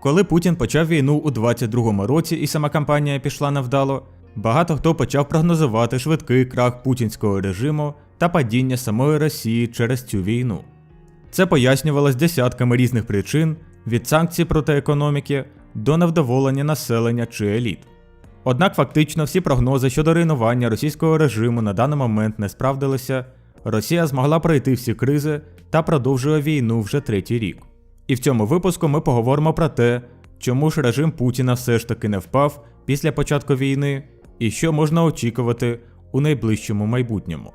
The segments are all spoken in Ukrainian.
Коли Путін почав війну у 22-му році і сама кампанія пішла невдало, багато хто почав прогнозувати швидкий крах путінського режиму та падіння самої Росії через цю війну. Це пояснювалось десятками різних причин від санкцій проти економіки до невдоволення населення чи еліт. Однак фактично всі прогнози щодо руйнування російського режиму на даний момент не справдилися. Росія змогла пройти всі кризи та продовжує війну вже третій рік. І в цьому випуску ми поговоримо про те, чому ж режим Путіна все ж таки не впав після початку війни і що можна очікувати у найближчому майбутньому.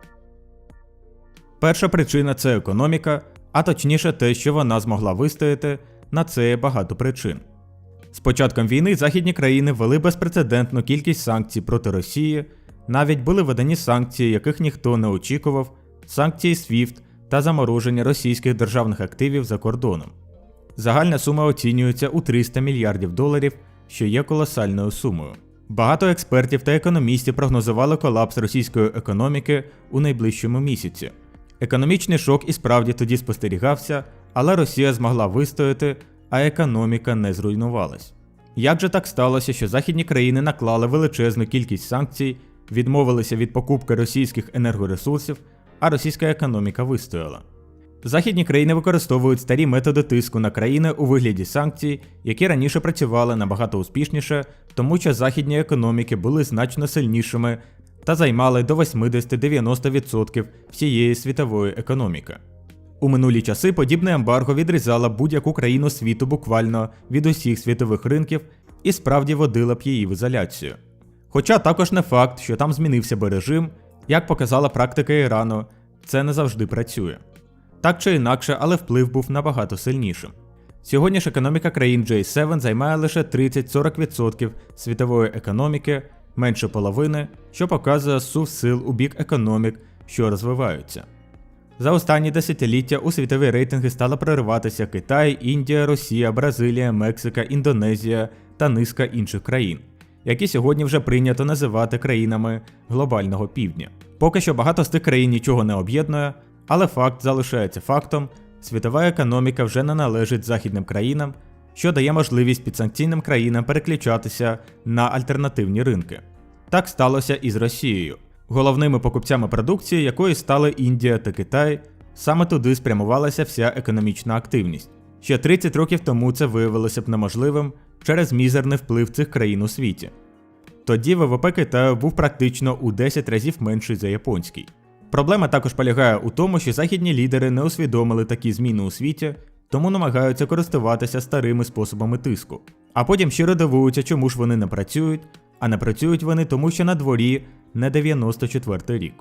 Перша причина це економіка, а точніше те, що вона змогла вистояти, на це є багато причин. З початком війни західні країни ввели безпрецедентну кількість санкцій проти Росії, навіть були введені санкції, яких ніхто не очікував, санкції SWIFT та замороження російських державних активів за кордоном. Загальна сума оцінюється у 300 мільярдів доларів, що є колосальною сумою. Багато експертів та економістів прогнозували колапс російської економіки у найближчому місяці. Економічний шок і справді тоді спостерігався, але Росія змогла вистояти, а економіка не зруйнувалась. Як же так сталося, що західні країни наклали величезну кількість санкцій, відмовилися від покупки російських енергоресурсів, а російська економіка вистояла? Західні країни використовують старі методи тиску на країни у вигляді санкцій, які раніше працювали набагато успішніше, тому що західні економіки були значно сильнішими та займали до 80-90% всієї світової економіки. У минулі часи подібне ембарго відрізало будь-яку країну світу буквально від усіх світових ринків і справді водило б її в ізоляцію. Хоча також не факт, що там змінився би режим, як показала практика Ірану, це не завжди працює. Так чи інакше, але вплив був набагато сильнішим. Сьогодні ж економіка країн J7 займає лише 30-40% світової економіки, менше половини, що показує сув сил у бік економік, що розвиваються. За останні десятиліття у світові рейтинги стали прориватися Китай, Індія, Росія, Бразилія, Мексика, Індонезія та низка інших країн, які сьогодні вже прийнято називати країнами глобального півдня. Поки що багато з тих країн нічого не об'єднує, але факт залишається фактом: світова економіка вже не належить західним країнам, що дає можливість підсанкційним країнам переключатися на альтернативні ринки. Так сталося і з Росією. Головними покупцями продукції, якої стали Індія та Китай, саме туди спрямувалася вся економічна активність. Ще 30 років тому це виявилося б неможливим через мізерний вплив цих країн у світі. Тоді ВВП Китаю був практично у 10 разів менший за японський. Проблема також полягає у тому, що західні лідери не усвідомили такі зміни у світі, тому намагаються користуватися старими способами тиску. А потім щиро дивуються, чому ж вони не працюють, а не працюють вони тому, що на дворі не 94 рік.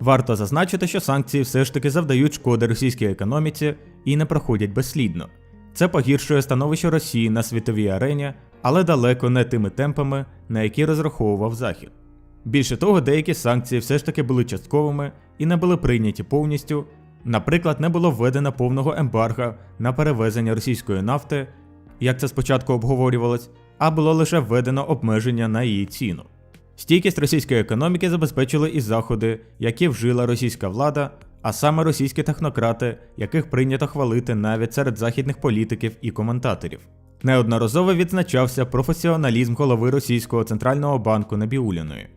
Варто зазначити, що санкції все ж таки завдають шкоди російській економіці і не проходять безслідно. Це погіршує становище Росії на світовій арені, але далеко не тими темпами, на які розраховував Захід. Більше того, деякі санкції все ж таки були частковими і не були прийняті повністю. Наприклад, не було введено повного ембарга на перевезення російської нафти, як це спочатку обговорювалось, а було лише введено обмеження на її ціну. Стійкість російської економіки забезпечили і заходи, які вжила російська влада, а саме російські технократи, яких прийнято хвалити навіть серед західних політиків і коментаторів. Неодноразово відзначався професіоналізм голови російського центрального банку Набіуліної.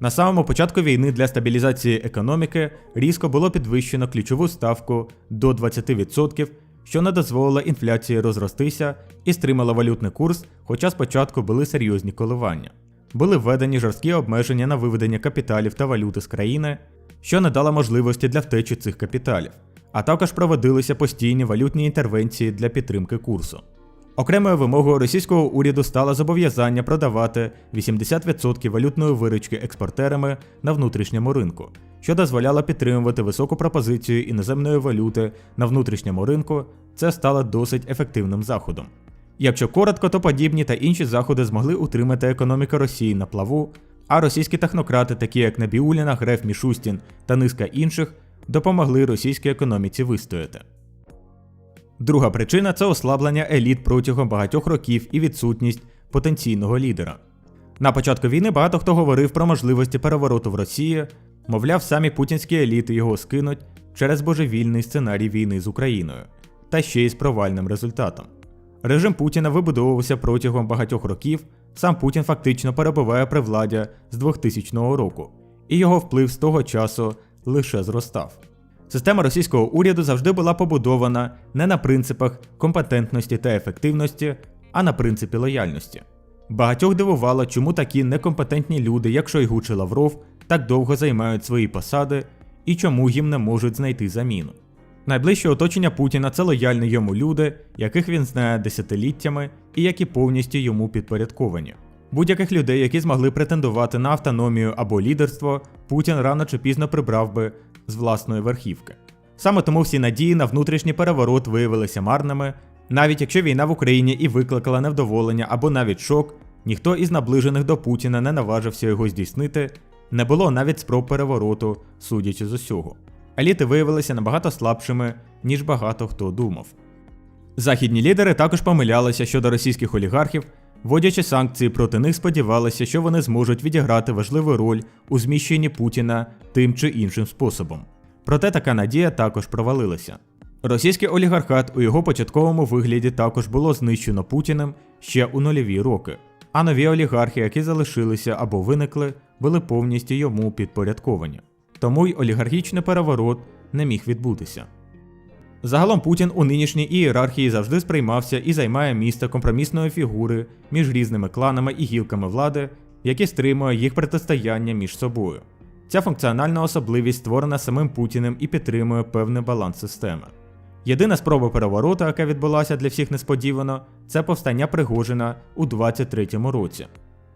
На самому початку війни для стабілізації економіки різко було підвищено ключову ставку до 20%, що не дозволило інфляції розростися і стримало валютний курс, хоча спочатку були серйозні коливання. Були введені жорсткі обмеження на виведення капіталів та валюти з країни, що не дало можливості для втечі цих капіталів, а також проводилися постійні валютні інтервенції для підтримки курсу. Окремою вимогою російського уряду стало зобов'язання продавати 80% валютної виручки експортерами на внутрішньому ринку, що дозволяло підтримувати високу пропозицію іноземної валюти на внутрішньому ринку. Це стало досить ефективним заходом. Якщо коротко, то подібні та інші заходи змогли утримати економіку Росії на плаву, а російські технократи, такі як Набіуліна, Греф Мішустін та низка інших, допомогли російській економіці вистояти. Друга причина це ослаблення еліт протягом багатьох років і відсутність потенційного лідера. На початку війни багато хто говорив про можливості перевороту в Росії, мовляв, самі путінські еліти його скинуть через божевільний сценарій війни з Україною, та ще й з провальним результатом. Режим Путіна вибудовувався протягом багатьох років, сам Путін фактично перебуває при владі з 2000 року, і його вплив з того часу лише зростав. Система російського уряду завжди була побудована не на принципах компетентності та ефективності, а на принципі лояльності. Багатьох дивувало, чому такі некомпетентні люди, як Шойгу чи Лавров, так довго займають свої посади і чому їм не можуть знайти заміну. Найближче оточення Путіна це лояльні йому люди, яких він знає десятиліттями і які повністю йому підпорядковані. Будь-яких людей, які змогли претендувати на автономію або лідерство, Путін рано чи пізно прибрав би з власної верхівки. Саме тому всі надії на внутрішній переворот виявилися марними, навіть якщо війна в Україні і викликала невдоволення або навіть шок, ніхто із наближених до Путіна не наважився його здійснити, не було навіть спроб перевороту, судячи з усього. Еліти виявилися набагато слабшими, ніж багато хто думав. Західні лідери також помилялися щодо російських олігархів, вводячи санкції проти них, сподівалися, що вони зможуть відіграти важливу роль у зміщенні Путіна тим чи іншим способом. Проте така надія також провалилася. Російський олігархат у його початковому вигляді також було знищено Путіним ще у нульові роки, а нові олігархи, які залишилися або виникли, були повністю йому підпорядковані. Тому й олігархічний переворот не міг відбутися. Загалом Путін у нинішній ієрархії завжди сприймався і займає місце компромісної фігури між різними кланами і гілками влади, які стримує їх протистояння між собою. Ця функціональна особливість створена самим Путіним і підтримує певний баланс системи. Єдина спроба перевороту, яка відбулася для всіх несподівано, це повстання Пригожина у 23-му році,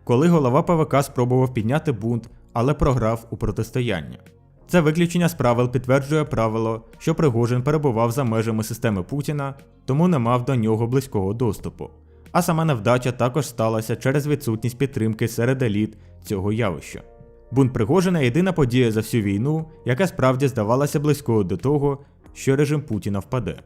коли голова ПВК спробував підняти бунт, але програв у протистоянні. Це виключення з правил підтверджує правило, що Пригожин перебував за межами системи Путіна, тому не мав до нього близького доступу. А сама невдача також сталася через відсутність підтримки серед еліт цього явища. Бунт Пригожина єдина подія за всю війну, яка справді здавалася близькою до того, що режим Путіна впаде.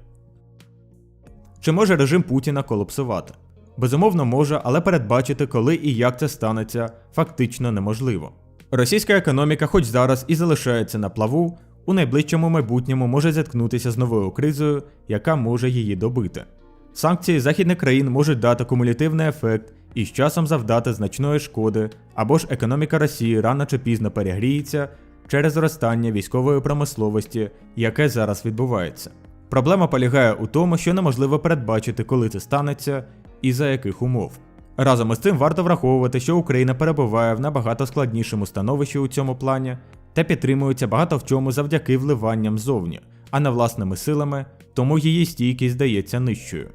Чи може режим Путіна колапсувати? Безумовно, може, але передбачити, коли і як це станеться, фактично неможливо. Російська економіка, хоч зараз і залишається на плаву, у найближчому майбутньому може зіткнутися з новою кризою, яка може її добити. Санкції західних країн можуть дати кумулятивний ефект і з часом завдати значної шкоди, або ж економіка Росії рано чи пізно перегріється через зростання військової промисловості, яке зараз відбувається. Проблема полягає у тому, що неможливо передбачити, коли це станеться і за яких умов. Разом із цим варто враховувати, що Україна перебуває в набагато складнішому становищі у цьому плані та підтримується багато в чому завдяки вливанням ззовні, а не власними силами, тому її стійкість здається нижчою.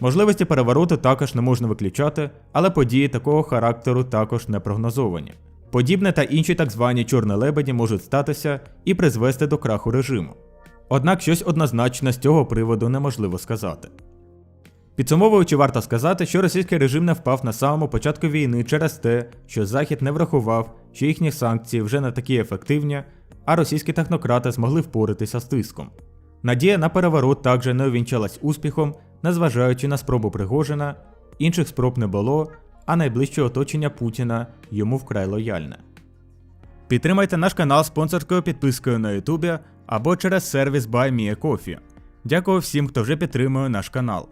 Можливості перевороту також не можна виключати, але події такого характеру також не прогнозовані. Подібне та інші так звані чорні лебеді можуть статися і призвести до краху режиму. Однак щось однозначно з цього приводу неможливо сказати. Підсумовуючи, варто сказати, що російський режим не впав на самому початку війни через те, що Захід не врахував, що їхні санкції вже не такі ефективні, а російські технократи змогли впоратися з тиском. Надія на переворот також не увінчалась успіхом, незважаючи на спробу Пригожина, інших спроб не було, а найближче оточення Путіна йому вкрай лояльне. Підтримайте наш канал спонсорською підпискою на Ютубі або через сервіс BuyMeACoffee. Дякую всім, хто вже підтримує наш канал.